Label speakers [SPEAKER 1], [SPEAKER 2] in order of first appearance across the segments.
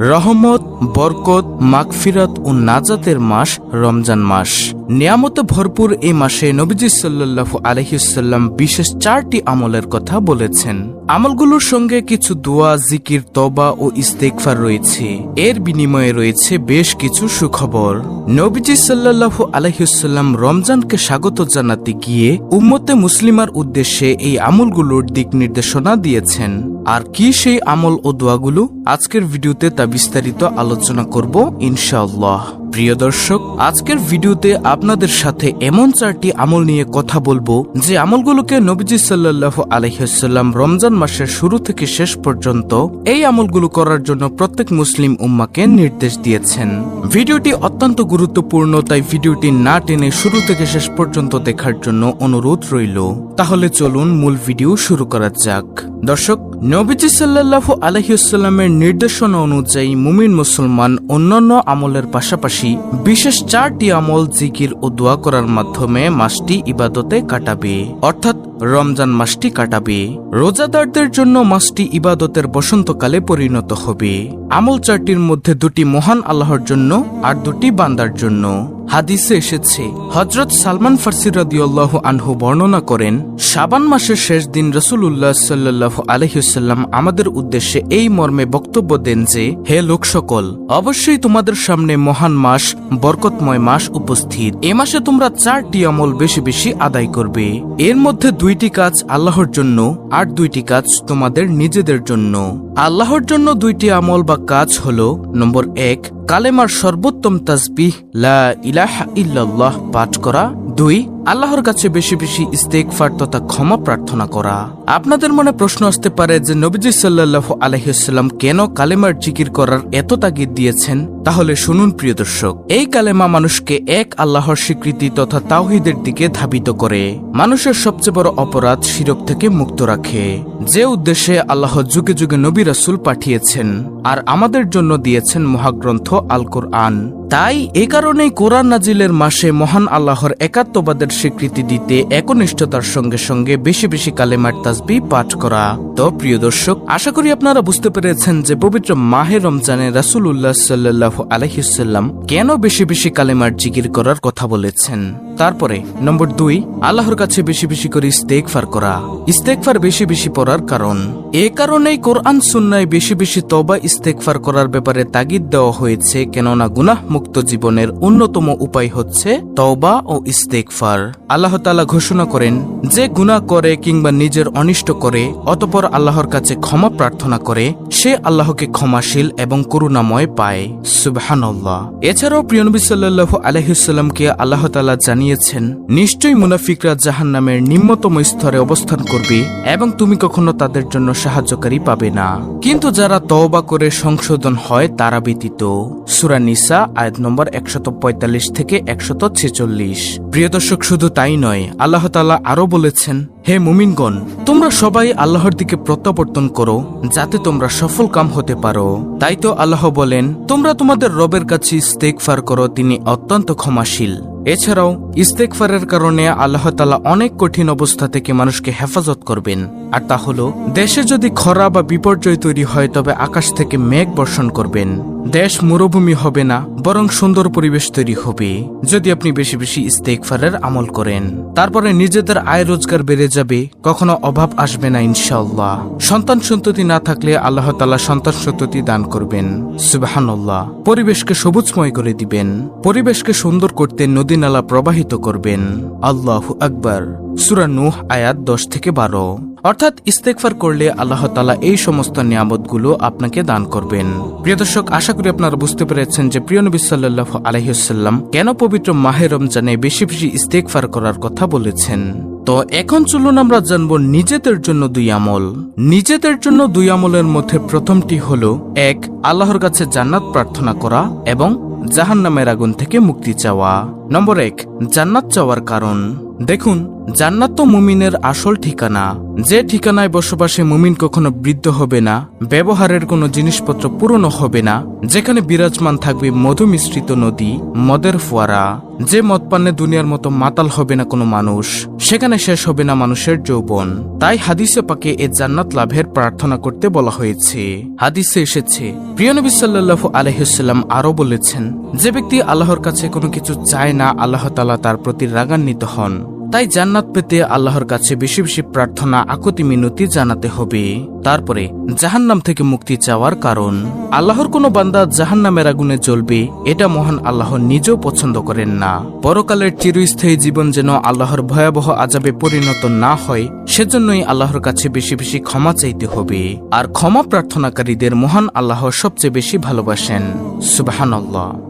[SPEAKER 1] রহমত, বরকত, মাগফিরাত ও নাজাতের মাস রমজান মাস। নিয়ামতে ভরপুর এই মাসে নবীজি সাল্লাল্লাহু আলহিসাল্লাম বিশেষ চারটি আমলের কথা বলেছেন। আমলগুলোর সঙ্গে কিছু দোয়া, জিকির তবা ও ইস্তেকফার রয়েছে। এর বিনিময়ে রয়েছে বেশ কিছু সুখবর। নবীজি সাল্লাল্লাহু আলহিসাল্লাম রমজানকে স্বাগত জানাতে গিয়ে উম্মতে মুসলিমার উদ্দেশ্যে এই আমলগুলোর দিক নির্দেশনা দিয়েছেন। আর কি সেই আমল ও দোয়াগুলো? আজকের ভিডিওতে তা বিস্তারিত আলোচনা করব ইনশাআল্লাহ। প্রিয় দর্শক, আজকের ভিডিওতে আপনাদের সাথে এমন চারটি আমল নিয়ে কথা বলব যে আমলগুলোকে নবীজি সাল্লাহ আলহিহাল্লাম রমজান মাসের শুরু থেকে শেষ পর্যন্ত এই আমলগুলো করার জন্য প্রত্যেক মুসলিম উম্মাকে নির্দেশ দিয়েছেন। ভিডিওটি অত্যন্ত গুরুত্বপূর্ণ, তাই ভিডিওটি না টেনে শুরু থেকে শেষ পর্যন্ত দেখার জন্য অনুরোধ রইল। তাহলে চলুন মূল ভিডিও শুরু করা যাক। দর্শক, নবীজি সাল্লাহ আলহিউসাল্লামের নির্দেশনা অনুযায়ী মুমিন মুসলমান অন্যান্য আমলের পাশাপাশি বিশেষ চারটি আমল জিকির ও দোয়া করার মাধ্যমে মাসটি ইবাদতে কাটাবে। অর্থাৎ রমজান মাসটি কাটাবে। রোজাদারদের জন্য মাসটি ইবাদতের বসন্তকালে পরিণত হবে। আমল চারটির মধ্যে দুটি মহান আল্লাহর জন্য আর দুটি বান্দার জন্য। হাদিসে এসেছে হজরত সালমান ফার্সি রাদিউল্লাহ আনহু বর্ণনা করেন, শাবান মাসের শেষ দিন রসুল্লাহ সাল্লাহ আলহিউসাল্লাম আমাদের উদ্দেশ্যে এই মর্মে বক্তব্য দেন যে, হে লোক সকল, অবশ্যই তোমাদের সামনে মহান মাস, বরকতময় মাস উপস্থিত। এ মাসে তোমরা চারটি আমল বেশি বেশি আদায় করবে। এর মধ্যে দুইটি কাজ আল্লাহর জন্য আর দুইটি কাজ তোমাদের নিজেদের জন্য। আল্লাহর জন্য দুইটি আমল বা কাজ হল, নম্বর এক, কালেমার সর্বোত্তম তাজবিহ লা ইলাহা ইল্লাল্লাহ পাঠ করা দুই, আল্লাহর কাছে বেশি বেশি ইস্তেকফার তথা ক্ষমা প্রার্থনা করা। আপনাদের মনে প্রশ্ন আসতে পারে যে নবীজি সাল্লাহ আলহিসাল্লাম কেন কালেমার জিকির করার এত তাগিদ দিয়েছেন? তাহলে শুনুন প্রিয় দর্শক, এই কালেমা মানুষকে এক আল্লাহর স্বীকৃতি তথা তাওহিদের দিকে ধাবিত করে। মানুষের সবচেয়ে বড় অপরাধ শিরক থেকে মুক্ত রাখে। যে উদ্দেশ্যে আল্লাহ যুগে যুগে নবী রাসুল পাঠিয়েছেন, আর আমাদের জন্য দিয়েছেন মহাগ্রন্থ আলকুর কোরআন তাই এ কারণেই কোরআন নাজিলের মাসে মহান আল্লাহর একাত্মবাদের স্বীকৃতি দিতে একনিষ্ঠতার সঙ্গে সঙ্গে বেশি বেশি কালেমার তাজবি পাঠ করা। তো প্রিয় দর্শক, আশা করি আপনারা বুঝতে পেরেছেন যে পবিত্র মাহে রমজানে রাসুল উল্লাহ সাল্লাহ আলহিসাল্লাম কেন বেশি বেশি কালেমার জিকির করার কথা বলেছেন? তারপরে, নম্বর দুই, আল্লাহর কাছে বেশি বেশি করে ইস্তেকফার করা। ইস্তেকফার বেশি বেশি পড়ার কারণ। এ কারণেই কোরআন সুন্নায় বেশি বেশি তবা ইস্তেকফার করার ব্যাপারে তাগিদ দেওয়া হয়েছে, কেননা গুনাহ মুক্ত জীবনের অন্যতম উপায় হচ্ছে তওবা ও ইস্তেকফার আল্লাহ তালা ঘোষণা করেন, যে গুনাহ করে কিংবা নিজের অনিষ্ট করে, অতপর আল্লাহর কাছে ক্ষমা প্রার্থনা করে, সে আল্লাহকে ক্ষমাশীল এবং করুণাময় পায়। সুবহানাল্লাহ। এছাড়াও প্রিয়নবী সাল্লাল্লাহু আলহিসাল্লামকে আল্লাহ তালা জানিয়েছেন, নিশ্চয়ই মুনাফিকরা জাহান নামের নিম্নতম স্তরে অবস্থান করবে এবং তুমি কখনো তাদের জন্য সাহায্যকারী পাবে না। কিন্তু যারা তওবা করে সংশোধন হয়, তারা ব্যতীত। সুরা নিসা আয়াত নম্বর একশত পঁয়তাল্লিশ থেকে একশত ছেচল্লিশ। প্রিয় দর্শক, শুধু তাই নয়, আল্লাহ তালা আরও বলেছেন, হে মুমিনগণ, তোমরা সবাই আল্লাহর দিকে প্রত্যাবর্তন করো, যাতে তোমরা সফল কাম হতে পারো। তাই তো আল্লাহ বলেন, তোমরা তোমাদের রবের কাছে ইস্তেকফার করো, তিনি অত্যন্ত ক্ষমাশীল। এছাড়াও ইস্তেকফারের কারণে আল্লাহ তালা অনেক কঠিন অবস্থা থেকে মানুষকে হেফাজত করবেন। আর তা হলো, দেশে যদি খরা বা বিপর্যয় তৈরি হয়, তবে আকাশ থেকে মেঘ বর্ষণ করবেন। দেশ মরুভূমি হবে না, বরং সুন্দর পরিবেশ তৈরি হবে। যদি আপনি বেশি বেশি ইস্তেকফারের আমল করেন, তারপরে নিজেদের আয় রোজগার বেড়ে যাবে, কখনো অভাব আসবে না ইনশাআল্লাহ। সন্তান সন্ততি না থাকলে আল্লাহ তালা সন্তান সন্ততি দান করবেন। সুবাহান্লাহ পরিবেশকে সবুজময় করে দিবেন। পরিবেশকে সুন্দর করতে নদী নালা প্রবাহিত করবেন। আল্লাহ আকবার, সুরা নুহ আয়াত দশ থেকে বারো। অর্থাৎ ইস্তেকফার করলে আল্লাহ তালা এই সমস্ত নিয়ামতগুলো আপনাকে দান করবেন। প্রিয় দর্শক, আশা করি আপনারা বুঝতে পেরেছেন যে প্রিয় নবী সাল্লাহ আলহিহাল্লাম কেন পবিত্র মাহে রমজানে বেশি বেশি ইস্তেকফার করার কথা বলেছেন। তো এখন চলুন আমরা জানব নিজেদের জন্য দুই আমল। নিজেদের জন্য দুই আমলের মধ্যে প্রথমটি হলো, এক, আল্লাহর কাছে জান্নাত প্রার্থনা করা এবং জাহান্নামের আগুন থেকে মুক্তি চাওয়া। নম্বর এক, জান্নাত চাওয়ার কারণ। দেখুন, জান্নাত তো মুমিনের আসল ঠিকানা। যে ঠিকানায় বসবাসে মুমিন কখনো বৃদ্ধ হবে না, ব্যবহারের কোনো জিনিসপত্র পুরনো হবে না, যেখানে বিরাজমান থাকবে মধু মিশ্রিত নদী, মদের ফোয়ারা। যে মদ পানে দুনিয়ার মতো মাতাল হবে না কোনো মানুষ, সেখানে শেষ হবে না মানুষের যৌবন। তাই হাদিসে পাকে এ জান্নাত লাভের প্রার্থনা করতে বলা হয়েছে। হাদিসে এসেছে, প্রিয় নবী সাল্লাল্লাহু আলহিসাল্লাম আরও বলেছেন, যে ব্যক্তি আল্লাহর কাছে কোনো কিছু চায় না আল্লাহ তালা তার প্রতি রাগান্বিত হন। তাই জান্নাত পেতে আল্লাহর কাছে বেশি বেশি প্রার্থনা, আকুতি, মিনতি জানাতে হবে। তারপরে জাহান্নাম থেকে মুক্তি চাওয়ার কারণ। আল্লাহর কোনো বান্দা জাহান্নামের আগুনে জ্বলবে, এটা মহান আল্লাহ নিজেও পছন্দ করেন না। পরকালের চিরস্থায়ী জীবন যেন আল্লাহর ভয়াবহ আজাবে পরিণত না হয়, সেজন্যই আল্লাহর কাছে বেশি বেশি ক্ষমা চাইতে হবে। আর ক্ষমা প্রার্থনাকারীদের মহান আল্লাহ সবচেয়ে বেশি ভালোবাসেন। সুবাহান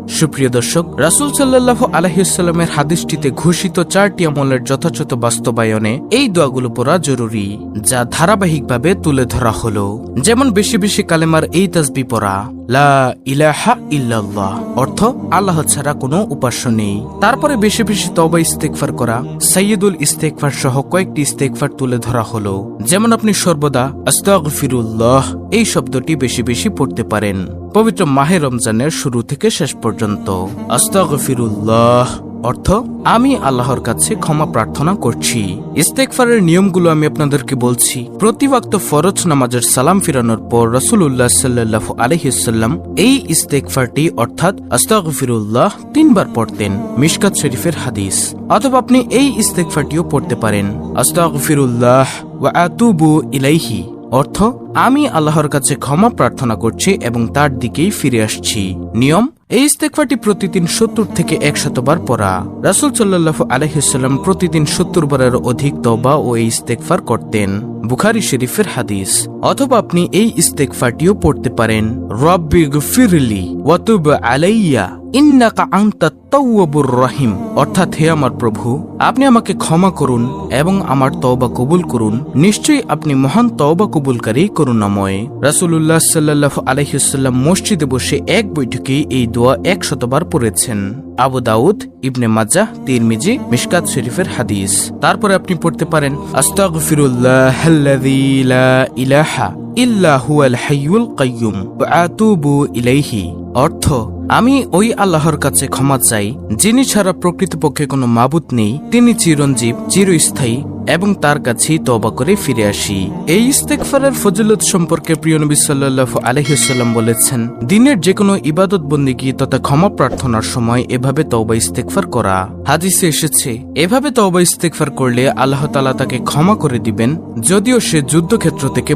[SPEAKER 1] সুপ্রিয় দর্শক, রাসুল সাল্লাহ আলহিউসাল্লামের হাদিসটিতে ঘোষিত চারটি আমলের যথাযথ বাস্তবায়নে এই দোয়াগুলো পড়া জরুরি, যা ধারাবাহিকভাবে তুলে ধরা হলো। যেমন বেশি বেশি কালেমার এই তাসবি পড়া, লা ইলাহা ইল্লাল্লাহ, অর্থ আল্লাহ ছাড়া কোনো উপাস্য নেই। তারপরে বেশি বেশি তবা ইস্তেকফার করা সৈয়দুল ইস্তেকফার সহ কয়েকটি ইস্তেকফার তুলে ধরা হলো। যেমন আপনি সর্বদা আস্তাগফিরুল্লাহ, এই শব্দটি বেশি বেশি পড়তে পারেন। পবিত্র মাহে রমজানের শুরু থেকে শেষ পর্যন্ত। আস্তাগফিরুল্লাহ। অর্থ, আমি আল্লাহর কাছে ক্ষমা প্রার্থনা করছি। ইস্তেকফারের নিয়মগুলো আমি আপনাদেরকে বলছি। প্রতি ওয়াক্ত ফরজ নামাজের সালাম ফিরানোর পর রসুল্লাহ সাল্লাহ আলহিসাল্লাম এই ইস্তেকফারটি অর্থাৎ আস্তাগফিরুল্লাহ, তিনবার পড়তেন। মিশকাত শরীফের হাদিস। অথবা আপনি এই ইস্তেকফারটিও পড়তে পারেন। আস্তাগফিরুল্লাহ ওয়া আতুবু ইলাইহি। অর্থ আমি আল্লাহর কাছে ক্ষমা প্রার্থনা করছি এবং তার দিকেই ফিরে আসছি। নিয়ম, এই ইস্তেকফাটি প্রতিদিন সত্তর থেকে একশতবার পড়া। রাসুল সাল্লাহ আলহিসাল্লাম প্রতিদিন সত্তর বারের অধিক তবা ও এই ইস্তেকফার করতেন। বুখারি শরীফের হাদিস, অথবা আপনি এই ইস্তেকফাটিও পড়তে পারেন। রব্বি ফিরলি ওয়াতুব আলাইয়া, ইন্নাকা আংতা তৌবুর রহিম। অর্থাৎ হে আমার প্রভু, আপনি আমাকে ক্ষমা করুন এবং আমার তওবা কবুল করুন। নিশ্চয়ই আপনি মহান তওবা কবুলকারী করুণাময়। রাসুল্লাহ সাল্লাহ আলহিসাল্লাম মসজিদে বসে এক বৈঠকে এই দোয়া এক শতবার পড়েছেন। আবু দাউদ, ইবনে মাজা তিরমিজি, মিশকাত শরীফের হাদিস। তারপরে আপনি পড়তে পারেন, আস্তাগফিরুল্লাহ ইলাহা ইলাইহি। অর্থ, আমি ওই আল্লাহর কাছে ক্ষমা চাই, যিনি ছাড়া প্রকৃতপক্ষে কোনো মাবুত নেই, তিনি চিরঞ্জীব, চিরস্থায়ী, এবং তার কাছেই তবা করে ফিরে আসি। এই ইস্তেকফারের ফজিলত সম্পর্কে প্রিয় নবী সাল্লাহ আলহিসাল্লাম বলেছেন, দিনের যে কোনো ইবাদত বন্দিগি তথা ক্ষমা প্রার্থনার সময় এভাবে তওবা ইস্তেকফার করা। হাদিসে এসেছে, এভাবে তওবা ইস্তেকফার করলে আল্লাহ তালা তাকে ক্ষমা করে দিবেন, যদিও সে যুদ্ধক্ষেত্র থেকে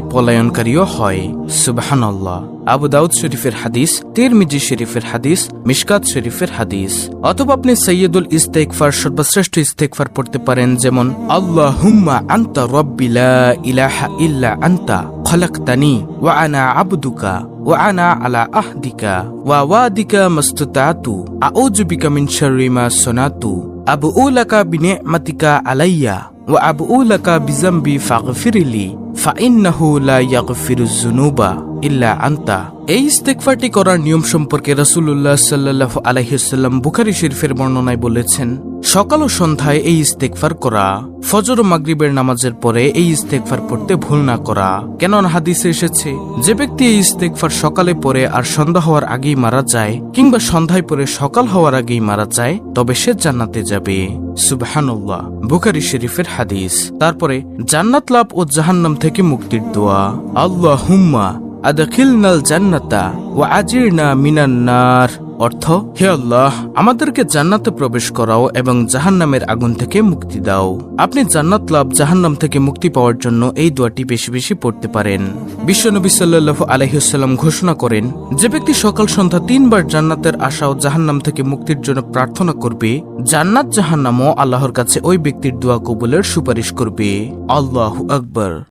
[SPEAKER 1] উপকারীও হয়। সুবাহান্লাহ আবু দাউদ শরীফের হাদিস, তিরমিজি শরীফের হাদিস, মিশকাত শরীফের হাদিস। অথবা আপনি সৈয়দুল ইস্তেকফার সর্বশ্রেষ্ঠ ইস্তেকফার পড়তে পারেন, যেমন আল্লাহ হুম্মা আন্তা রব্বিলা ইলাহা ইল্লা আন্তা খলাক্তানি ওয়া আনা আবদুকা ওয়া আনা আলা আহদিকা ওয়া ওয়াদিকা মস্তুতাতু। আউযু বিকা মিন শাররি মা আবউলাকা বিনিমাতিকা আলাইয়া ওয়া আবউলাকা বিজাম্বি ফাগফিরিলি ফাইন্নাহু লা ইয়াগফিরুজ যুনুবা ইল্লা আনতা এই ইস্তেকফারটি করার নিয়ম সম্পর্কে রাসূলুল্লাহ সাল্লাল্লাহু আলাইহি সাল্লাম বুখারী শরীফের বর্ণনায় বলেছেন সকাল ও সন্ধ্যায় এই ইস্তেকফার করা, ফজর ও মাগরিবের নামাজের পরে এই ইস্তেকফার পড়তে ভুল না করা। কেননা হাদিসে এসেছে, যে ব্যক্তি এই ইস্তেকফার সকালে পরে আর সন্ধ্যা হওয়ার আগেই মারা যায়, কিংবা সন্ধ্যায় পরে সকাল হওয়ার আগেই মারা যায়, তবে সে জান্নাতে যাবে। সুবহানুল্লাহ, বুখারি শরীফের হাদিস। তারপরে, জান্নাত লাভ ও জাহান্নাম থেকে মুক্তির দোয়া। আল্লাহ হুম্মা আদখিলনাল জান্নাতা ওয়া আজিরনা মিনান নার। অর্থ, হে আল্লাহ, আমাদেরকে জান্নাতে প্রবেশ করাও এবং জাহান্নামের আগুন থেকে মুক্তি দাও। আপনি জান্নাত লাভ জাহান্নাম থেকে মুক্তি পাওয়ার জন্য এই দোয়াটি বেশি বেশি পড়তে পারেন। বিশ্বনবী সাল্লাল্লাহু আলহিহাল্লাম ঘোষণা করেন, যে ব্যক্তি সকাল সন্ধ্যা তিনবার জান্নাতের আশা ও জাহান্নাম থেকে মুক্তির জন্য প্রার্থনা করবে, জান্নাত জাহান্নামও আল্লাহর কাছে ওই ব্যক্তির দোয়া কবুলের সুপারিশ করবে। আল্লাহ আকবর।